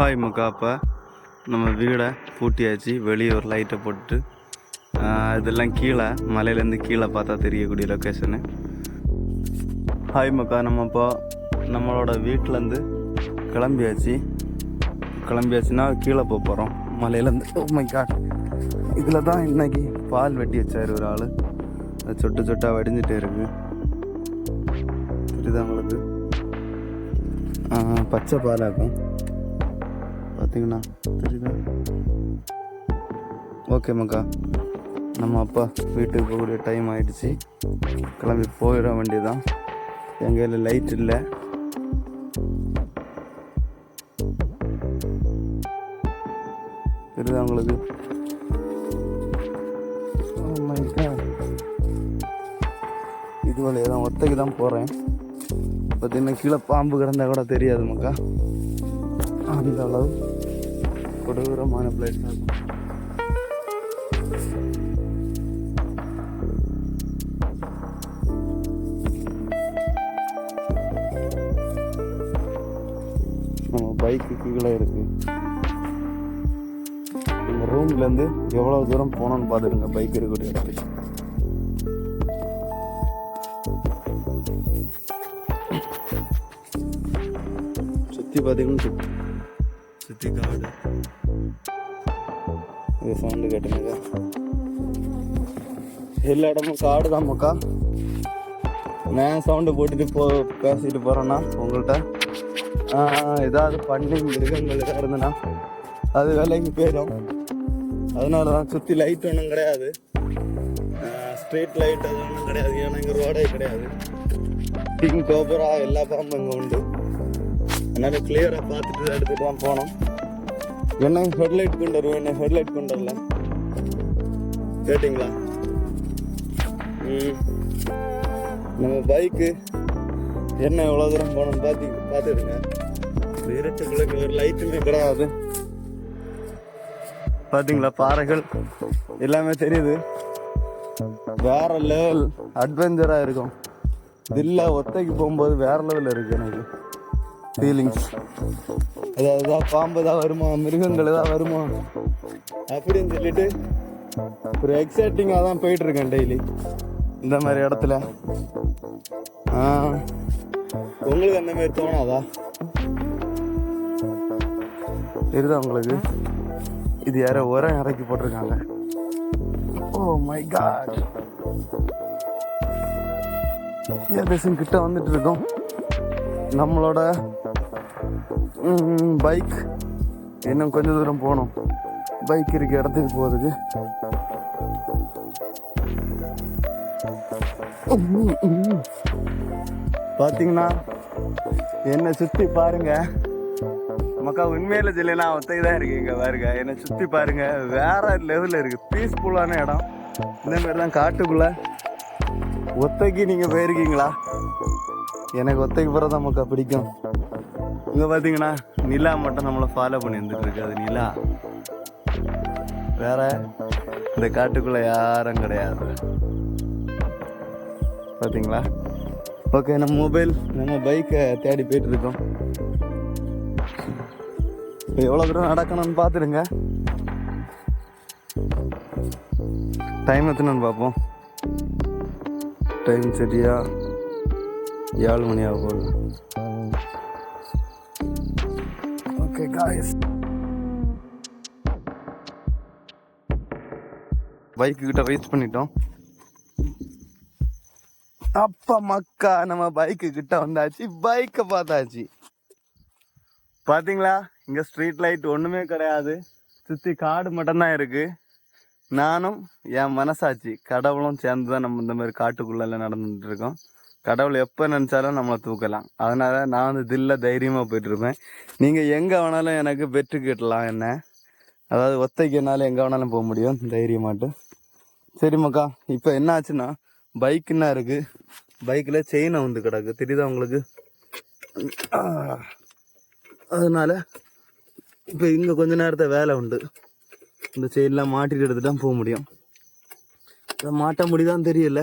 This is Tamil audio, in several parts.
ஹாய் மக்கா அப்போ நம்ம வீடை பூட்டியாச்சு. வெளியே ஒரு லைட்டை போட்டு இதெல்லாம் கீழே மலையிலேருந்து கீழே பார்த்தா தெரியக்கூடிய லொக்கேஷனு ஹாய் மக்கா நம்ம இப்போ நம்மளோட வீட்டிலேருந்து கிளம்பியாச்சு. கிளம்பியாச்சுன்னா கீழே போக போகிறோம் மலையிலேருந்து ஓ மை காட் இதில் தான் இன்றைக்கி பால் வெட்டி வச்சார் ஒரு ஆள். அது சொட்டு சொட்டாக வடிஞ்சிட்டே இருக்கு. தெரியுதா உங்களுக்கு? பச்சை பாலாக்கும் பார்த்தீங்கன்னா தெரியுதா? ஓகே மக்கா. நம்ம அப்பா வீட்டுக்கு போகக்கூடிய டைம் ஆயிடுச்சு. கிளம்பி போயிட வேண்டியதான் எங்கள் கையில் லைட் இல்லை. தெரியுதா உங்களுக்கு? Oh இது வழியாக தான் ஒத்தைக்கு தான் போகிறேன் பார்த்தீங்கன்னா கீழே பாம்பு கிடந்தா கூட தெரியாது மக்கா. அந்த அளவு கொடூரமான பிளேஸ் தான். நம்ம பைக்கு கீழே இருக்கு. நம்ம ரூம்லேருந்து எவ்வளோ தூரம் போனோன்னு பார்த்துருங்க பைக் இருக்கக்கூடிய இடத்துக்கு. சுற்றி பார்த்தீங்கன்னா காடு இது சவுண்டு கேட்டுங்க எல்லா இடமும் காடு தான் மக்கா. நான் சவுண்டு போட்டுட்டு போ பேசிட்டு போகிறேன்னா உங்கள்கிட்ட ஏதாவது பண்ணி மிருகங்கள் எதாவது இருந்ததுன்னா அது வேலைக்கு போயிடும். அதனால தான் சுற்றி லைட் ஒன்றும் கிடையாது ஸ்ட்ரீட் லைட் அது ஒன்றும் கிடையாது. ஏன்னா இங்கே ரோடே கிடையாது. பிங்க் கோபரா எல்லா பாம்பும் இங்கே உண்டு. அதனால கிளியராக பார்த்துட்டு தான் எடுத்துட்டு தான் போனோம். என்ன ஹெட்லைட் கொண்டு வருவோம் என்ன ஹெட்லைட் கொண்டு வரல கேட்டிங்களா நம்ம பைக்கு என்ன எவ்வளோ தூரம் போகணும்னு பார்த்து பார்த்துருங்க இருட்டுக்குள்ள ஒரு லைட்டுமே கிடையாது. பார்த்தீங்களா பாறைகள்? எல்லாமே தெரியுது. வேற லெவல் அட்வென்ச்சராக இருக்கும். தில்லா ஒத்தைக்கு போகும்போது வேற லெவலில் இருக்கு எனக்கு. ஃபீலிங்ஸ் அதாவது தான் பாம்பு தான் வருமா? மிருகங்கள் ஏதாவது வருமா? அப்படின்னு சொல்லிட்டு ஒரு எக்ஸைட்டிங்காக தான் போயிட்டு இருக்கேன் டெய்லி இந்த மாதிரி இடத்துல. உங்களுக்கு அந்த மாதிரி தோணாதா? தெரியுதா உங்களுக்கு? இது யாரோ உரம் இறக்கி போட்டிருக்காங்க. ஓ மை காட் ஏதேசம் கிட்ட வந்துட்டு இருக்கோம். நம்மளோட பைக் இன்னும் கொஞ்சம் தூரம் போகணும். பைக் இருக்க இடத்துக்கு போகிறதுக்கு பார்த்தீங்கன்னா என்னை சுற்றி பாருங்க. மக்கா உண்மையில சொல்லினா ஒத்தைக்கு தான் இருக்கு இங்கே பாருங்க. என்னை சுற்றி பாருங்க. வேற லெவலில் இருக்கு. பீஸ்ஃபுல்லான இடம். இந்த மாதிரி தான் காட்டுக்குள்ள. ஒத்தைக்கு நீங்கள் போயிருக்கீங்களா? எனக்கு ஒத்தைக்கு போகிறது தான் பிடிக்கும். இங்கே பார்த்தீங்கன்னா நிலா மட்டும் நம்மளை ஃபாலோ பண்ணி வந்துட்டு அது நிலா. வேற இந்த காட்டுக்குள்ளே யாரும் கிடையாது. பார்த்தீங்களா ஓகே நம்ம மொபைல் நம்ம பைக்கை தேடி போயிட்டு இருக்கோம். இப்போ எவ்வளோ தூரம் நடக்கணும்னு பார்த்துடுங்க டைம் எத்தனைன்னு பார்ப்போம் டைம் சரியா? ஏழு மணி ஆக போகுது. ஓகே காய்ஸ் பைக்கு கிட்ட வெயிட் பண்ணிட்டோம். அப்பா மக்கா நம்ம பைக்கு கிட்ட வந்தாச்சு பைக்கை பார்த்தாச்சு. பாத்தீங்களா? இங்க ஸ்ட்ரீட் லைட் ஒண்ணுமே கிடையாது. சுத்தி காடு மட்டும்தான் இருக்கு. நானும் என் மனசாட்சி கடவுளும் சேர்ந்து தான் நம்ம இந்த மாதிரி காட்டுக்குள்ள எல்லாம் நடந்துட்டு இருக்கோம். கடவுள் எப்போ நினச்சாலும் நம்மளை தூக்கலாம். அதனால் நான் வந்து தில்ல தைரியமாக போயிட்டு இருப்பேன் எங்கே வேணாலும் எனக்கு பெற்று கட்டலாம் என்ன? அதாவது ஒத்தைக்குனாலும் எங்கே வேணாலும் போக முடியும். தைரியமாட்டு. சரி மக்கா இப்போ என்ன ஆச்சுன்னா பைக்குன்னா இருக்குது பைக்கில் செயினை வந்து கிடக்கு. தெரியுதா உங்களுக்கு? அதனால் இப்போ இங்கே கொஞ்ச நேரத்தை வேலை உண்டு. இந்த செயின்லாம் மாட்டிட்டு எடுத்து தான் போக முடியும். மாட்ட முடியுதான்னு தெரியல.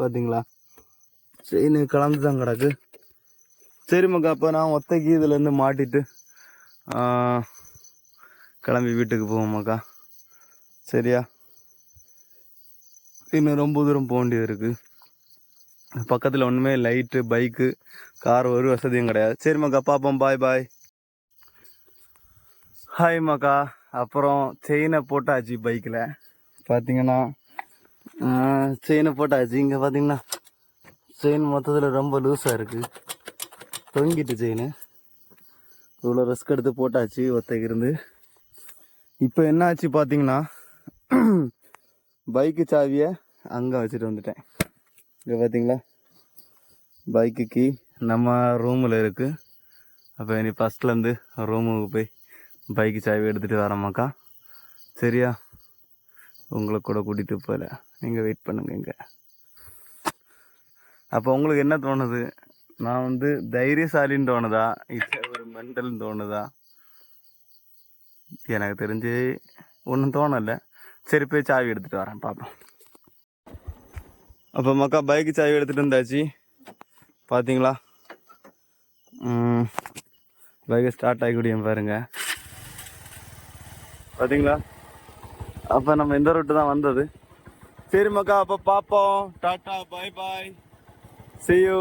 பார்த்தீங்களா செயின் கலந்து தான் கிடக்கு. சரி மக்கா அப்போ நான் ஒத்தைக்கு இதுலேருந்து மாட்டிட்டு கிளம்பி வீட்டுக்கு போவோம் மக்கா. சரியா? இன்னும் ரொம்ப தூரம் போக வேண்டியது இருக்குது பக்கத்தில் ஒன்றுமே லைட்டு பைக்கு கார் ஒரு வசதியும் கிடையாது. சரி மக்கா பார்ப்போம் பாய் பாய் ஹாய் மக்கா. அப்புறம் செயினை போட்டாச்சு பைக்கில் பார்த்தீங்கன்னா செயினை போட்டாச்சு. இங்கே பார்த்தீங்கன்னா செயின் மொத்தத்தில் ரொம்ப லூஸாக இருக்குது தொங்கிட்டு செயின். இவ்வளோ ரிஸ்க் எடுத்து போட்டாச்சு ஒத்தைக்கு இருந்து. இப்போ என்ன ஆச்சு பார்த்தீங்கன்னா பைக்கு சாவியை அங்கே வச்சுட்டு வந்துட்டேன். இங்கே பார்த்தீங்களா பைக்கு கீ நம்ம ரூமில் இருக்குது அப்போ இனி ஃபஸ்ட்லேருந்து ரூமுக்கு போய் பைக்கு சாவி எடுத்துகிட்டு வரமாக்கா சரியா? உங்களை கூட கூட்டிகிட்டு போகல நீங்கள் வெயிட் பண்ணுங்க இங்கே. அப்போ உங்களுக்கு என்ன தோணுது? நான் வந்து தைரியசாலின்னு தோணுதா? இல்லை ஒரு மென்டல்னு தோணுதா? எனக்கு தெரிஞ்சு ஒன்றும் தோணலை. சரி போய் சாவி எடுத்துகிட்டு வரேன் பார்ப்போம் அப்போ மக்கா பைக்கு சாவி எடுத்துகிட்டு வந்தாச்சு. பார்த்தீங்களா பைக்கு ஸ்டார்ட் ஆகிக்கூடிய பாருங்கள் பார்த்தீங்களா அப்போ நம்ம இந்த ரூட்டு தான் வந்தது. சரி மக்கா அப்போ பார்ப்போம் tata bye bye see you.